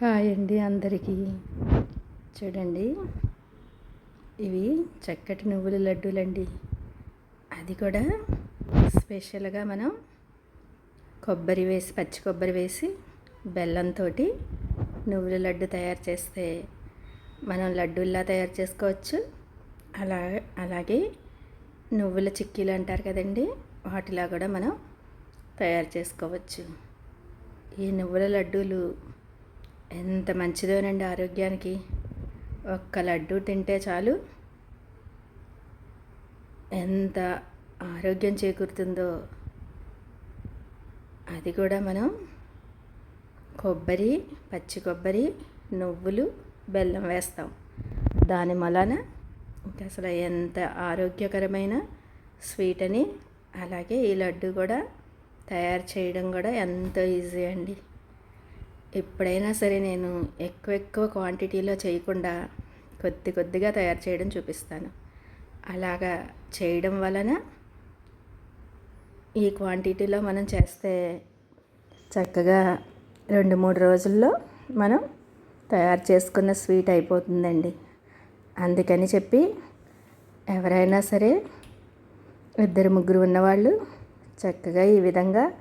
Hi అండి అందరికీ. చూడండి ఇవి చక్కటి నువ్వుల లడ్డూలండి. అది కూడా స్పెషల్గా మనం కొబ్బరి వేసి పచ్చి కొబ్బరి వేసి బెల్లంతో నువ్వుల లడ్డు తయారు చేస్తే మనం లడ్డూల్లా తయారు చేసుకోవచ్చు. అలా అలాగే నువ్వుల చిక్కీలు అంటారు కదండి వాటిలా కూడా మనం తయారు చేసుకోవచ్చు. ఈ నువ్వుల లడ్డూలు ఎంత మంచిదోనండి ఆరోగ్యానికి. ఒక్క లడ్డు తింటే చాలు. ఎంత ఆరోగ్యం చేకూరుతుందో. అది కూడా మనం కొబ్బరి పచ్చి కొబ్బరి నువ్వులు బెల్లం వేస్తాం. దాని మలాన ఇంకా అసలు ఎంత ఆరోగ్యకరమైన స్వీట్ అని. అలాగే ఈ లడ్డు కూడా తయారు చేయడం కూడా ఎంతో ఈజీ అండి. ఎప్పుడైనా సరే నేను ఎక్కువ ఎక్కువ క్వాంటిటీలో చేయకుండా కొద్ది కొద్దిగా తయారు చేయడం చూపిస్తాను. అలాగా చేయడం వలన ఈ క్వాంటిటీలో మనం చేస్తే చక్కగా రెండు మూడు రోజుల్లో మనం తయారు చేసుకున్న స్వీట్ అయిపోతుందండి. అందుకని చెప్పి ఎవరైనా సరే ఇద్దరు ముగ్గురు ఉన్నవాళ్ళు చక్కగా ఈ విధంగా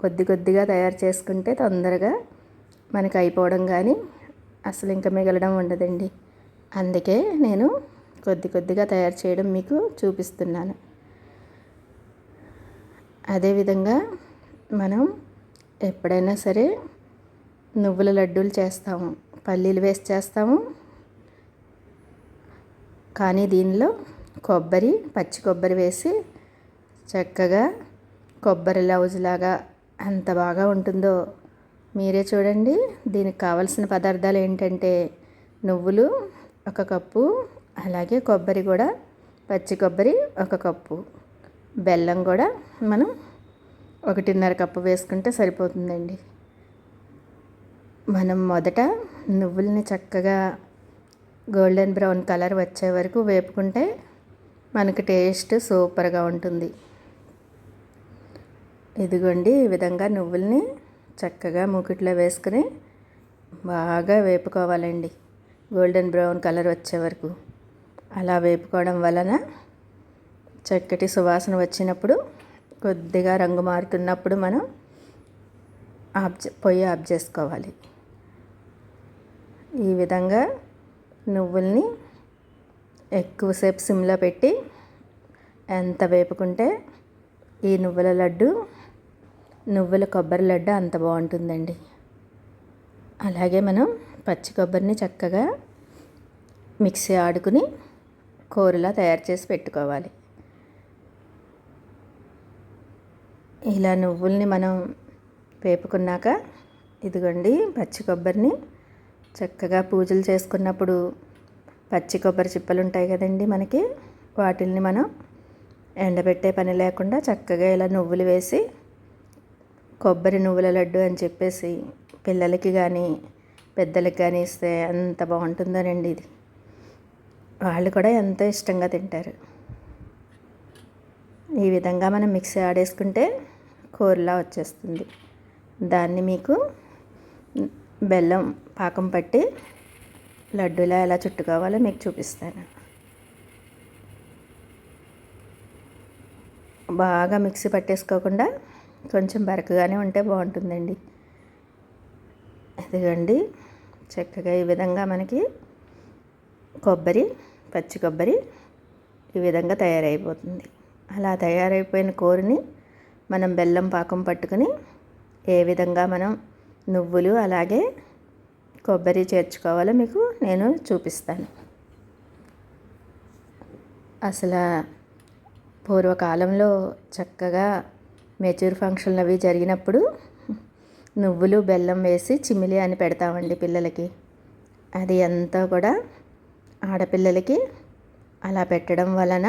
కొద్ది కొద్దిగా తయారు చేసుకుంటే తొందరగా మనకి అయిపోవడం కానీ అసలు ఇంకా మిగలడం ఉండదండి. అందుకే నేను కొద్ది కొద్దిగా తయారు చేయడం మీకు చూపిస్తున్నాను. అదేవిధంగా మనం ఎప్పుడైనా సరే నువ్వుల లడ్డూలు చేస్తాము పల్లీలు వేసి చేస్తాము. కానీ దీనిలో కొబ్బరి పచ్చి కొబ్బరి వేసి చక్కగా కొబ్బరి లౌజ్ లాగా ఎంత బాగా ఉంటుందో మీరే చూడండి. దీనికి కావలసిన పదార్థాలు ఏంటంటే నువ్వులు ఒక కప్పు అలాగే కొబ్బరి కూడా పచ్చి కొబ్బరి ఒక కప్పు. బెల్లం కూడా మనం ఒకటిన్నర కప్పు వేసుకుంటే సరిపోతుందండి. మనం మొదట నువ్వుల్ని చక్కగా గోల్డెన్ బ్రౌన్ కలర్ వచ్చే వరకు వేపుకుంటే మనకి టేస్ట్ సూపర్గా ఉంటుంది. ఇదిగోండి ఈ విధంగా నువ్వుల్ని చక్కగా మూకిట్లో వేసుకుని బాగా వేపుకోవాలండి. గోల్డెన్ బ్రౌన్ కలర్ వచ్చే వరకు. అలా వేపుకోవడం వలన చక్కటి సువాసన వచ్చినప్పుడు కొద్దిగా రంగు మారుతున్నప్పుడు మనం ఆఫ్ పొయ్యి ఆఫ్ చేసుకోవాలి. ఈ విధంగా నువ్వుల్ని ఎక్కువసేపు సిమ్లో పెట్టి ఎంత వేపుకుంటే ఈ నువ్వుల లడ్డు నువ్వుల కొబ్బరి లడ్డు అంత బాగుంటుందండి. అలాగే మనం పచ్చి కొబ్బరిని చక్కగా మిక్సీ ఆడుకుని కూరలా తయారు చేసి పెట్టుకోవాలి. ఇలా నువ్వుల్ని మనం వేపుకున్నాక ఇదిగోండి పచ్చి కొబ్బరిని చక్కగా పూజలు చేసుకున్నప్పుడు పచ్చి కొబ్బరి చిప్పలు ఉంటాయి కదండి మనకి. వాటిల్ని మనం ఎండబెట్టే పని లేకుండా చక్కగా ఇలా నువ్వులు వేసి కొబ్బరి నువ్వుల లడ్డు అని చెప్పేసి పిల్లలకి కానీ పెద్దలకి కానీ ఇస్తే అంత బాగుంటుందోనండి ఇది. వాళ్ళు కూడా ఎంతో ఇష్టంగా తింటారు. ఈ విధంగా మనం మిక్సీ ఆడేసుకుంటే కూరలా వచ్చేస్తుంది. దాన్ని మీకు బెల్లం పాకం పట్టి లడ్డూలా ఎలా చుట్టుకోవాలో మీకు చూపిస్తాను. బాగా మిక్సీ పట్టేసుకోకుండా కొంచెం బరకగానే ఉంటే బాగుంటుందండి. ఇదిగండి చక్కగా ఈ విధంగా మనకి కొబ్బరి పచ్చి కొబ్బరి ఈ విధంగా తయారైపోతుంది. అలా తయారైపోయిన కూరని మనం బెల్లం పాకం పట్టుకుని ఏ విధంగా మనం నువ్వులు అలాగే కొబ్బరి చేర్చుకోవాలో మీకు నేను చూపిస్తాను. అసలు పూర్వకాలంలో చక్కగా మెచ్యూర్ ఫంక్షన్లు అవి జరిగినప్పుడు నువ్వులు బెల్లం వేసి చిమిలి అని పెడతామండి పిల్లలకి. అది ఎంతో కూడా ఆడపిల్లలకి అలా పెట్టడం వలన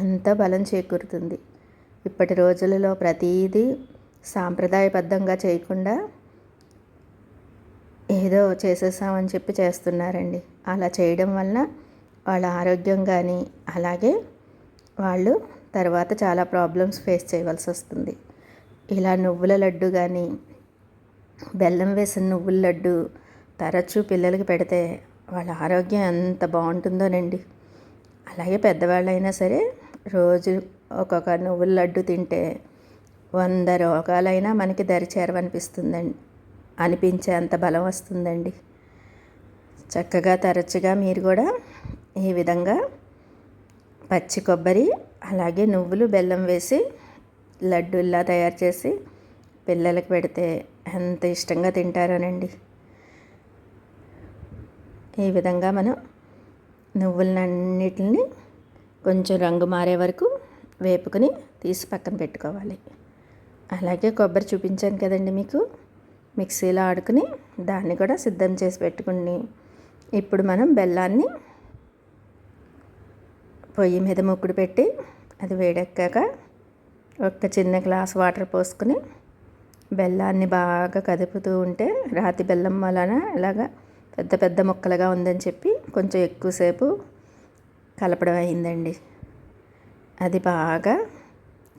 ఎంతో బలం చేకూరుతుంది. ఇప్పటి రోజులలో ప్రతీదీ సాంప్రదాయబద్ధంగా చేయకుండా ఏదో చేసేసామని చెప్పి చేస్తున్నారండి. అలా చేయడం వలన వాళ్ళ ఆరోగ్యం కానీ అలాగే వాళ్ళు తర్వాత చాలా ప్రాబ్లమ్స్ ఫేస్ చేయవలసి వస్తుంది ఇలా నువ్వుల లడ్డు కానీ బెల్లం వేసిన నువ్వుల లడ్డు తరచూ పిల్లలకి పెడితే వాళ్ళ ఆరోగ్యం ఎంత బాగుంటుందోనండి. అలాగే పెద్దవాళ్ళైనా సరే రోజు ఒక్కొక్క నువ్వుల లడ్డు తింటే వంద రోగాలైనా మనకి దరి చేరవనిపిస్తుందండి అనిపించే అంత బలం వస్తుందండి. చక్కగా తరచుగా మీరు కూడా ఈ విధంగా పచ్చి కొబ్బరి అలాగే నువ్వులు బెల్లం వేసి లడ్డూల్లా తయారు చేసి పిల్లలకు పెడితే ఎంత ఇష్టంగా తింటారోనండి. ఈ విధంగా మనం నువ్వులన్నిటిని కొంచెం రంగు మారే వరకు వేపుకొని తీసి పక్కన పెట్టుకోవాలి. అలాగే కొబ్బరి చూపించాను కదండి మీకు. మిక్సీలో ఆడుకుని దాన్ని కూడా సిద్ధం చేసి పెట్టుకుని ఇప్పుడు మనం బెల్లాన్ని పొయ్యి మీద ముక్కుడు పెట్టి అది వేడెక్కాక ఒక చిన్న గ్లాస్ వాటర్ పోసుకుని బెల్లాన్ని బాగా కదుపుతూ ఉంటే రాతి బెల్లం వలన ఇలాగా పెద్ద పెద్ద ముక్కలుగా ఉందని చెప్పి కొంచెం ఎక్కువసేపు కలపడం అయిందండి. అది బాగా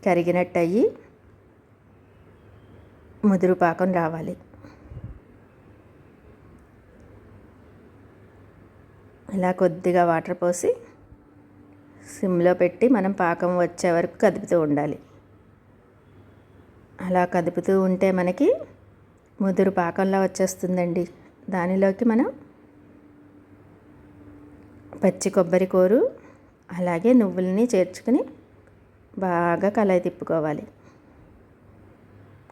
కరిగినట్టు అయ్యి ముదురు పాకం రావాలి. ఇలా కొద్దిగా వాటర్ పోసి సిమ్లో పెట్టి మనం పాకం వచ్చే వరకు కదుపుతూ ఉండాలి. అలా కదుపుతూ ఉంటే మనకి ముదురు పాకంలా వచ్చేస్తుందండి. దానిలోకి మనం పచ్చి కొబ్బరి కూరు అలాగే నువ్వులని చేర్చుకుని బాగా కలాయి తిప్పుకోవాలి.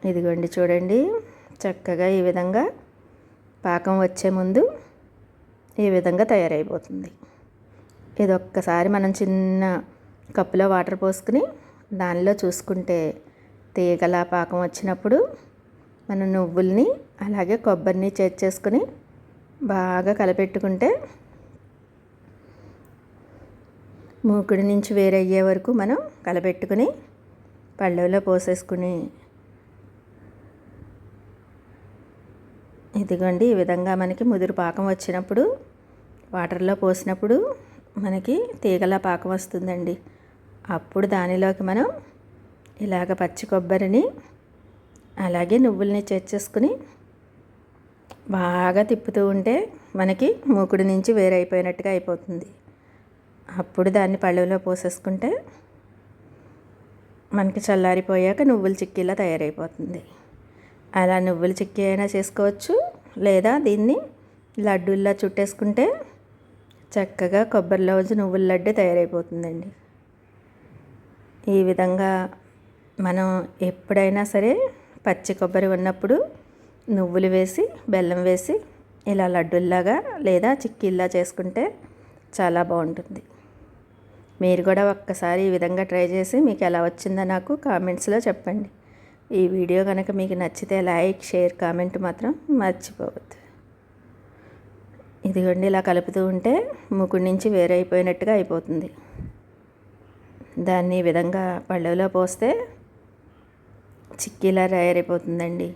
ఇదిగోండి చూడండి చక్కగా ఈ విధంగా పాకం వచ్చే ముందు ఈ విధంగా తయారైపోతుంది. ఇది ఒక్కసారి మనం చిన్న కప్పులో వాటర్ పోసుకుని దానిలో చూసుకుంటే తీగల పాకం వచ్చినప్పుడు మనం నువ్వుల్ని అలాగే కొబ్బరిని చేర్చేసుకుని బాగా కలపెట్టుకుంటే మూకుడి నుంచి వేరయ్యే వరకు మనం కలపెట్టుకుని పళ్ళలో పోసేసుకుని ఇదిగోండి ఈ విధంగా మనకి ముదురు పాకం వచ్చినప్పుడు వాటర్లో పోసినప్పుడు మనకి తీగల పాకం వస్తుందండి. అప్పుడు దానిలోకి మనం ఇలాగ పచ్చి కొబ్బరిని అలాగే నువ్వుల్ని చేర్చేసుకుని బాగా తిప్పుతూ ఉంటే మనకి మూకుడి నుంచి వేరైపోయినట్టుగా అయిపోతుంది. అప్పుడు దాన్ని పళ్ళులో పోసేసుకుంటే మనకి చల్లారిపోయాక నువ్వుల చిక్కీలా తయారైపోతుంది. అలా నువ్వుల చిక్కీ అయినా చేసుకోవచ్చు లేదా దీన్ని లడ్డూల్లా చుట్టేసుకుంటే చక్కగా కొబ్బరిలో లౌజు నువ్వుల లడ్డు తయారైపోతుందండి. ఈ విధంగా మనం ఎప్పుడైనా సరే పచ్చి కొబ్బరి ఉన్నప్పుడు నువ్వులు వేసి బెల్లం వేసి ఇలా లడ్డుల్లాగా లేదా చిక్కీల్లా చేసుకుంటే చాలా బాగుంటుంది. మీరు కూడా ఒక్కసారి ఈ విధంగా ట్రై చేసి మీకు ఎలా వచ్చిందో నాకు కామెంట్స్లో చెప్పండి. ఈ వీడియో కనుక మీకు నచ్చితే లైక్ షేర్ కామెంట్ మాత్రం మర్చిపోవద్దు. ఇదిగోండి ఇలా కలుపుతూ ఉంటే ముకుడి నుంచి వేరైపోయినట్టుగా అయిపోతుంది. దాన్ని ఈ విధంగా పళ్ళులో పోస్తే చిక్కీలా తయారైపోతుందండి.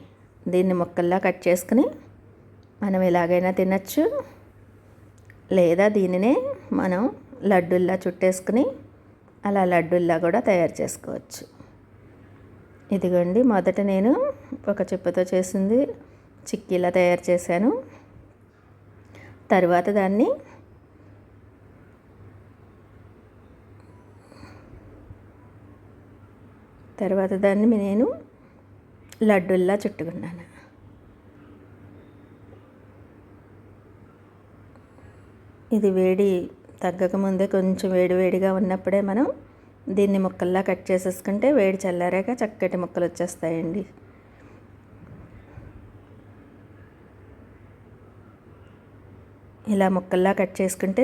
దీన్ని ముక్కల్లా కట్ చేసుకుని మనం ఎలాగైనా తినచ్చు. లేదా దీనినే మనం లడ్డుల్లా చుట్టేసుకుని అలా లడ్డుల్లా కూడా తయారు చేసుకోవచ్చు. ఇదిగోండి మొదట నేను ఒక చెప్పుతో చేసింది చిక్కీలా తయారు చేశాను. తర్వాత దాన్ని తర్వాత దాన్ని నేను లడ్డుల్లా చుట్టుకున్నాను. ఇది వేడి తగ్గకముందే కొంచెం వేడివేడిగా ఉన్నప్పుడే మనం దీన్ని ముక్కల్లా కట్ చేసేసుకుంటే వేడి చల్లారాక చక్కటి ముక్కలు వచ్చేస్తాయండి. ఇలా ముక్కల్లా కట్ చేసుకుంటే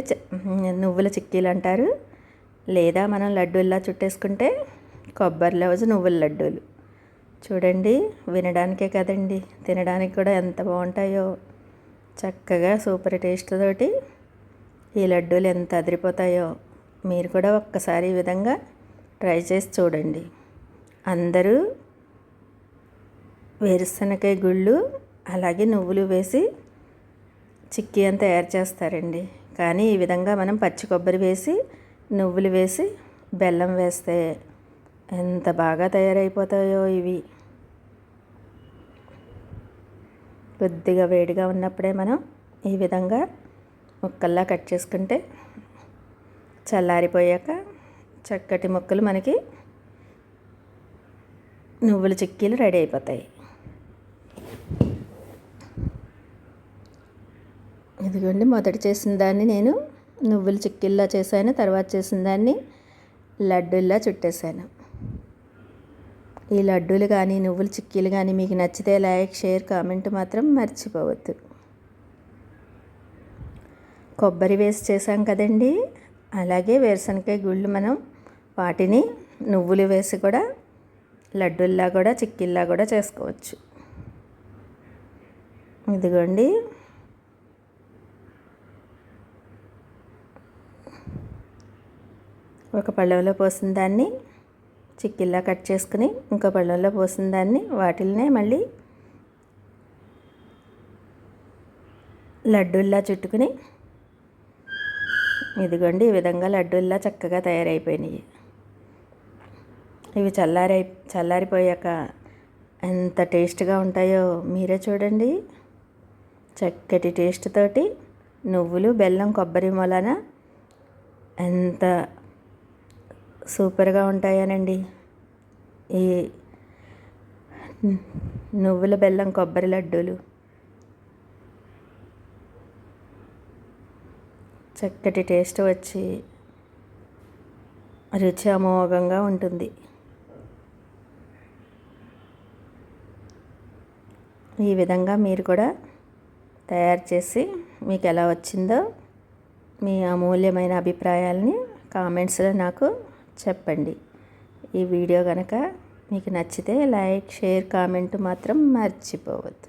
నువ్వుల చిక్కీలు అంటారు. లేదా మనం లడ్డూల్లా చుట్టేసుకుంటే కొబ్బరి లవజు నువ్వుల లడ్డూలు. చూడండి వినడానికే కదండి. తినడానికి కూడా ఎంత బాగుంటాయో. చక్కగా సూపర్ టేస్ట్ తోటి ఈ లడ్డూలు ఎంత అదిరిపోతాయో మీరు కూడా ఒక్కసారి ఈ విధంగా ట్రై చేసి చూడండి. అందరూ వేరుశనగకాయ గుళ్ళు అలాగే నువ్వులు వేసి చిక్కీ అని తయారు చేస్తారండి. కానీ ఈ విధంగా మనం పచ్చి కొబ్బరి వేసి నువ్వులు వేసి బెల్లం వేస్తే ఎంత బాగా తయారైపోతాయో ఇవి. కొద్దిగా వేడిగా ఉన్నప్పుడే మనం ఈ విధంగా ముక్కల్లా కట్ చేసుకుంటే చల్లారిపోయాక చక్కటి ముక్కలు మనకి నువ్వుల చిక్కీలు రెడీ అయిపోతాయి. ఇదిగోండి మొదట చేసిన దాన్ని నేను నువ్వుల చిక్కీల్లా చేశాను తర్వాత చేసిన దాన్ని లడ్డూల్లా చుట్టేశాను. ఈ లడ్డూలు కానీ నువ్వుల చిక్కీలు కానీ మీకు నచ్చితే లైక్ షేర్ కామెంట్ మాత్రం మర్చిపోవద్దు. కొబ్బరి వేసి చేసాం కదండి. అలాగే వేరుశనకాయ గుళ్ళు మనం వాటిని నువ్వులు వేసి కూడా లడ్డూల్లా కూడా చిక్కిల్లా కూడా చేసుకోవచ్చు. ఇదిగోండి. ఒక పళ్ళవలో పోసిన దాన్ని చిక్కిల్లా కట్ చేసుకుని ఇంకో పళ్ళల్లో పోసిన దాన్ని వాటిల్నే మళ్ళీ లడ్డూల్లా చుట్టుకుని ఇదిగోండి ఈ విధంగా లడ్డూల్లా చక్కగా తయారైపోయినాయి. ఇవి చల్లారి చల్లారిపోయాక ఎంత టేస్ట్గా ఉంటాయో మీరే చూడండి. చక్కటి టేస్ట్ తోటి నువ్వులు బెల్లం కొబ్బరి మొలన ఎంత సూపర్గా ఉంటాయనండి. ఈ నువ్వుల బెల్లం కొబ్బరి లడ్డూలు. చక్కటి టేస్ట్ వచ్చి రుచి అమోఘంగా ఉంటుంది. ఈ విధంగా మీరు కూడా తయారు చేసి మీకు ఎలా వచ్చిందో మీ అమూల్యమైన అభిప్రాయాలని కామెంట్స్లో నాకు చెప్పండి. ఈ వీడియో కనుక మీకు నచ్చితే లైక్ షేర్ కామెంట్ మాత్రం మర్చిపోవద్దు.